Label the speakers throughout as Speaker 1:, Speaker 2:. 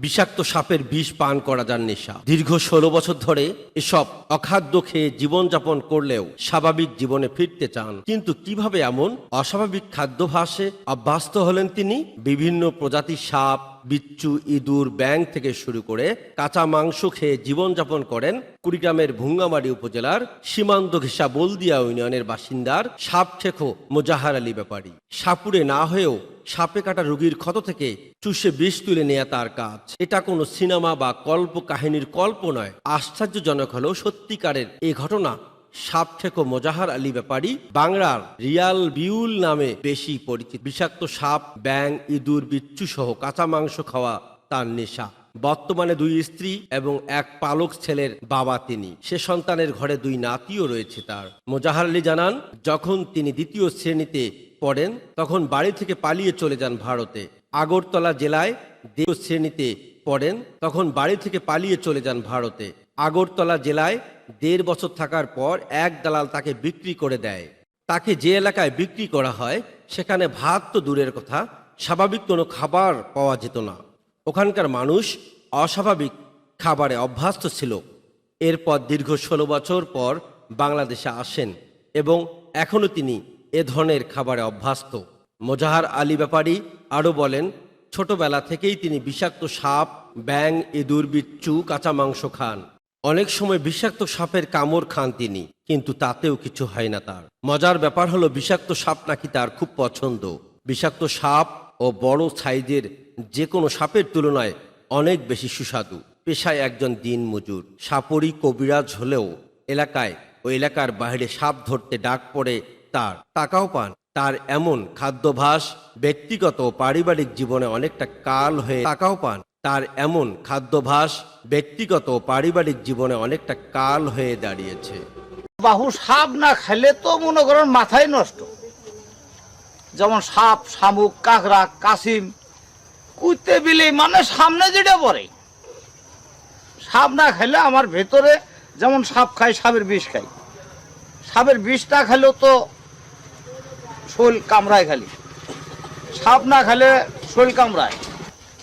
Speaker 1: বিষাক্ত সাপের বিষ পান করা যার নেশা। দীর্ঘ ষোলো বছর ধরে এসব অখাদ্য খেয়ে জীবনযাপন করলেও স্বাভাবিক জীবনে ফিরতে চান। কিন্তু কীভাবে এমন অস্বাভাবিক খাদ্যভাসে অভ্যস্ত হলেন তিনি? বিভিন্ন প্রজাতির সাপ বিচ্ছু ইঁদুর ব্যাং থেকে শুরু করে কাঁচা মাংস খেয়ে জীবনযাপন করেন কুড়িগ্রামের ভুঙ্গামারি উপজেলার সীমান্ত ঘেঁষা বলদিয়া ইউনিয়নের বাসিন্দার সাপ ঠেকো মোজাহার আলী ব্যাপারী। সাপুরে না হয়েও সাপে কাটা রোগীর ক্ষত থেকে চুষে বিষ তুলে নেয়া তার কাজ। এটা কোনো সিনেমা বা কল্প কাহিনীর কল্প নয়। আশ্চর্যজনক হলেও সত্যিকারের এই ঘটনা সাপ ঠেকো মোজাহার আলী ব্যাপারী বাংলার রিয়াল বিউল নামে বেশি পরিচিত। বিষাক্ত সাপ ব্যাং ইঁদুর, বিচ্ছু সহ কাঁচা মাংস খাওয়া তার নেশা। বর্তমানে দুই স্ত্রী এবং এক পালক ছেলের বাবা তিনি। সে সন্তানের ঘরে দুই নাতিও রয়েছে তার। মোজাহার আলী জানান, যখন তিনি দ্বিতীয় শ্রেণীতে পড়েন, তখন বাড়ি থেকে পালিয়ে চলে যান ভারতে। আগরতলা জেলায় দ্বিতীয় শ্রেণীতে পড়েন, তখন বাড়ি থেকে পালিয়ে চলে যান ভারতে। আগরতলা জেলায় দেড় বছর থাকার পর এক দালাল তাকে বিক্রি করে দেয়। তাকে যে এলাকায় বিক্রি করা হয়, সেখানে ভাত তো দূরের কথা, স্বাভাবিক কোনো খাবার পাওয়া যেত না। ওখানকার মানুষ অস্বাভাবিক খাবারে অভ্যস্ত ছিল। এরপর দীর্ঘ ষোলো বছর পর বাংলাদেশে আসেন এবং এখনও তিনি এ ধরনের খাবারে অভ্যস্ত। মোজাহার আলী ব্যাপারী আরও বলেন, ছোটবেলা থেকেই তিনি বিষাক্ত সাপ ব্যাং ইঁদুর, বিচ্ছু, কাঁচা মাংস খান। অনেক সময় বিষাক্ত সাপের কামড় খান তিনি, কিন্তু তাতেও কিছু হয় না তার। মজার ব্যাপার হলো বিষাক্ত সাপ নাকি তার খুব পছন্দ। বিষাক্ত সাপ ও বড় সাইজের যে কোনো সাপের তুলনায় অনেক বেশি সুস্বাদু। পেশায় একজন দিন মজুর সাপরি কবিরাজ হলেও এলাকায় ও এলাকার বাইরে সাপ ধরতে ডাক পড়ে তার। টাকাও পান। তার এমন খাদ্যাভাস ব্যক্তিগত ও পারিবারিক জীবনে অনেকটা কাল হয়ে টাকাও পান। তার এমন খাদ্যাভাস ব্যক্তিগত পারিবারিক জীবনে অনেকটা কাল হয়ে দাঁড়িয়েছে।
Speaker 2: বাহু সাপ না খেলে তো মনে করেন মাথায় নষ্ট। যেমন সাপ, শামুক, কাকড়া, কাসিম, কুইতে, বিলি মানে সামনে যেটা পড়ে। সাপ না খেলে আমার ভেতরে যেমন সাপ খাই সাপের বিষ খাই সাপের বিষটা খেলেও তো শোল কামড়ায় খালি। সাপ না খেলে শোল কামড়ায়।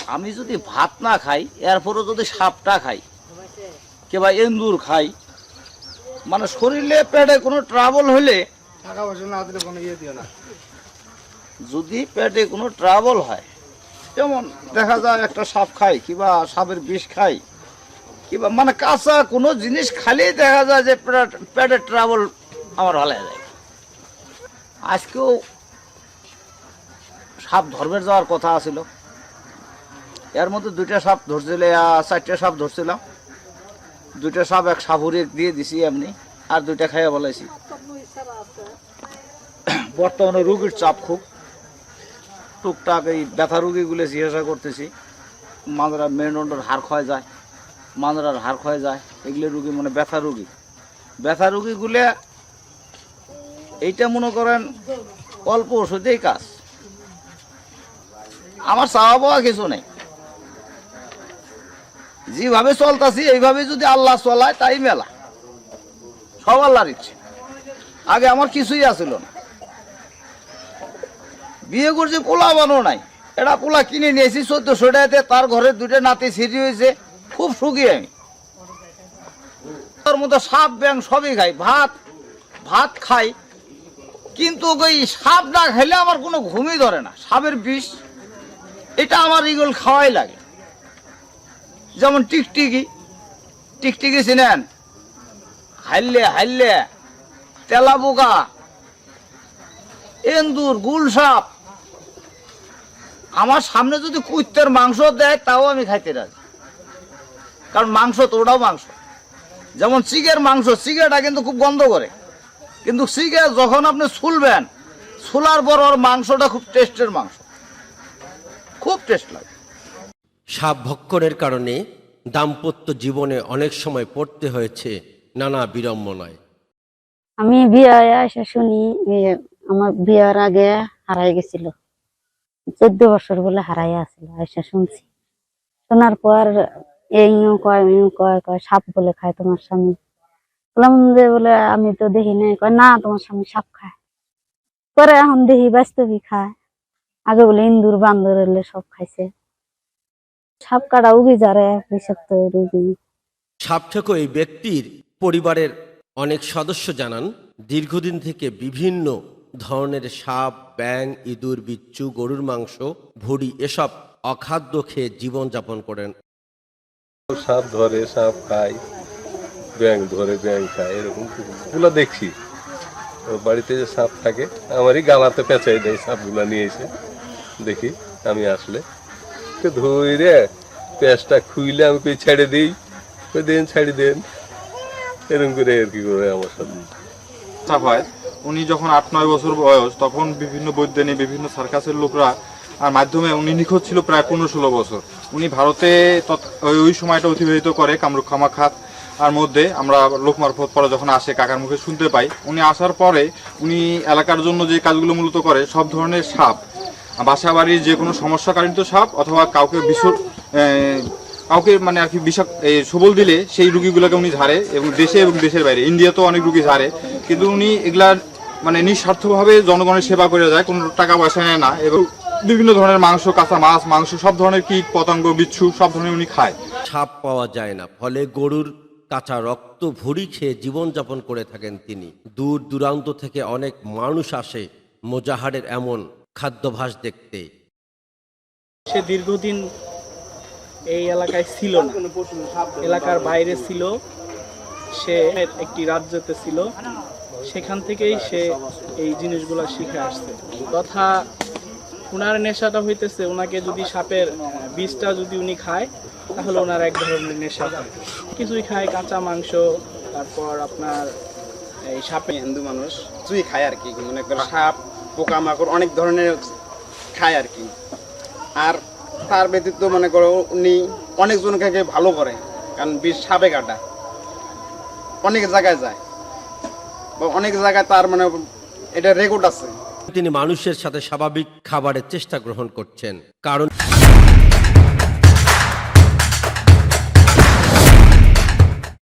Speaker 2: আমি যদি ভাত না খাই এরপরও যদি সাপটা খাই কিংবা এন্দুর খাই মানে শরীরে পেটে কোনো ট্রাবল হলে
Speaker 3: টাকা পয়সা না দিলে কোনো ইয়ে দিও না।
Speaker 2: যদি পেটে কোনো ট্রাবল হয় যেমন দেখা যায় একটা সাপ খাই কিংবা সাপের বিষ খাই কিংবা মানে কাঁচা কোনো জিনিস খালেই দেখা যায় যে পেট- পেটের ট্রাবল আমার ভালো যায়। আজকেও সাপ ধর্মের যাওয়ার কথা আছিল। এর মধ্যে দুইটা সাপ ধরছিল চারটে সাপ ধরছিলাম দুইটা সাপ এক সাপুরে দিয়ে দিছি এমনি, আর দুইটা খাইয়া বলাইছি। বর্তমানে রুগীর চাপ খুব। টুকটাক এই ব্যথা রুগীগুলো চিকিৎসা করতেছি মাঝরা মেরুদণ্ডের হাড় ক্ষয় যায় মাঝরার হাড় ক্ষয় যায়, এগুলো রুগী মানে ব্যথা রুগী। ব্যথা রুগীগুলো, এইটা মনে করেন অল্প ওষুধেই কাজ। আমার চাওয়া পাওয়া কিছু নেই। যেভাবে চলতাছি, এইভাবে যদি আল্লাহ চলায়, তাই মেলা। সব আল্লাহর ইচ্ছে। আগে আমার কিছুই আসিল না। বিয়ে করছি পোলা বানো নাই। এটা পোলা কিনে নিয়েছি, চোদ্দশো টাকাতে। তার ঘরে দুটো নাতি সিঁড়ি হয়েছে খুব সুখী আমি। তার মধ্যে সাপ ব্যাং সবই খাই। ভাত ভাত খাই। কিন্তু ওই সাপ না খাইলে আমার কোনো ঘুমই ধরে না। সাপের বিষ, এটা আমার ইগল খাওয়াই লাগে। যেমন টিকটিকি টিকটিকি চিনেন হাইলে হাইলে তেলা পোকা এন্দুর গুলসাপ আমার সামনে যদি কুত্তের মাংস দেয়, তাও আমি খাইতে রাজি। কারণ মাংস তো, ওটাও মাংস। যেমন চিকের মাংস চিকেটা কিন্তু খুব গন্ধ করে। কিন্তু চিকে যখন আপনি ছুলবেন, ছুলার পর ওর মাংসটা খুব টেস্টের মাংস। খুব টেস্ট লাগে।
Speaker 1: সাপ ভক্ষণের কারণে দাম্পত্য জীবনে অনেক সময় পড়তে হয়েছে নানা বিড়ম্বনায়।
Speaker 4: আমি বিয়ে এসে শুনি আমার বিয়ের আগে হারাই গেছিল। চোদ্দ বছর বলে হারাই আছিল এসে শুনছি। শোনার পর এই কয় ইউ কয় কয় সাপ বলে খায় তোমার স্বামী। বললাম যে বলে আমি তো দেখি নাই, কয় না তোমার স্বামী সাপ খায়। পরে এখন দেখি বাস্তবই খায়। আগে বলে ইন্দুর বান্দর এলে সব খাইছে। সাপ কাটা উগি যারে বিষাক্ত রুগী।
Speaker 1: সাপঠেকো এই ব্যক্তির পরিবারের অনেক সদস্য জানান দীর্ঘদিন থেকে বিভিন্ন ধরনের সাপ ব্যাং ইঁদুর বিচ্ছু গরুর মাংস ভুড়ি এসব অখাদ্য খেয়ে জীবনযাপন করেন।
Speaker 5: সাপ ধরে সাপ খায় ব্যাং ধরে ব্যাং খায় এরকমগুলো দেখছি। ওর বাড়িতে যে সাপ থাকে আমারই গালাতে পেঁচাই দেয় সাপগুলো নিয়ে এসে দেখি আমি আসলে তো ধরে পেঁচটা খুইলে আমি কই ছেড়ে দিই? কই দেন, ছাড়ি দেন। এরকম করে আর কি করে আমার সাথে
Speaker 6: চাপ উনি যখন আট, নয় বছর বয়স, তখন বিভিন্ন বৈজ্ঞানিক, বিভিন্ন সার্কাসের লোকরা আর মাধ্যমে উনি নিখোঁজ ছিল প্রায় পনেরো ষোলো বছর। উনি ভারতে ওই সময়টা অতিবাহিত করে কামরূপ খামাখাত আর মধ্যে আমরা লোক মারফত পরে যখন আসে কাকার মুখে শুনতে পাই, উনি আসার পরে উনি এলাকার জন্য যে কাজগুলো মূলত করে, সব ধরনের সাপ বাসা বাড়ির যে কোনো সমস্যাকারিত সাপ অথবা কাউকে বিষ কাউকে মানে আর কি বিষাক সবল দিলে সেই রুগীগুলোকে উনি ঝাড়ে এবং দেশে এবং দেশের বাইরে। ইন্ডিয়াতেও অনেক রুগী ঝাড়ে। কিন্তু উনি এগুলা মানে নিঃস্বার্থভাবে জনগণের সেবা করে যায়, কোনো টাকা পয়সা নেয় না এবং বিভিন্ন ধরনের মাংস, কাঁচা মাছ, মাংস, সব ধরনের কীট, পতঙ্গ, বিচ্ছু, সব ধরনের উনি খায়।
Speaker 1: সাপ পাওয়া যায় না। ফলে গরুর কাঁচা রক্ত ভরি খেয়ে জীবনযাপন করে থাকেন তিনি। দূর দূরান্ত থেকে অনেক মানুষ আসে মোজাহারের এমন খাদ্যাভাস দেখতে।
Speaker 7: সে দীর্ঘদিন এই এলাকায় ছিল না। এলাকার বাইরে ছিল। সে একটি রাজ্যতে ছিল। সেখান থেকেই সে এই জিনিসগুলো শিখে আসছে। তথা ওনার নেশাটা হইতেছে ওনাকে যদি সাপের বিষটা যদি উনি খায় তাহলে ওনার এক ধরনের নেশা। কিছুই খায় কাঁচা মাংস তারপর আপনার এই সাপে।
Speaker 3: হিন্দু মানুষ চুই খায় আর কি মনে করো সাপ পোকামাকড়, অনেক ধরনের খায় আর কি। আর তার ব্যতীত মনে করো উনি অনেকজনকে ভালো করে, কারণ বিষ সাপে কাটা অনেক জায়গায় যায়। বা অনেক জায়গায় তার মানে এটা রেকর্ড আছে।
Speaker 1: তিনি মানুষের সাথে স্বাভাবিক খাবারের চেষ্টা গ্রহণ করছেন। কারণ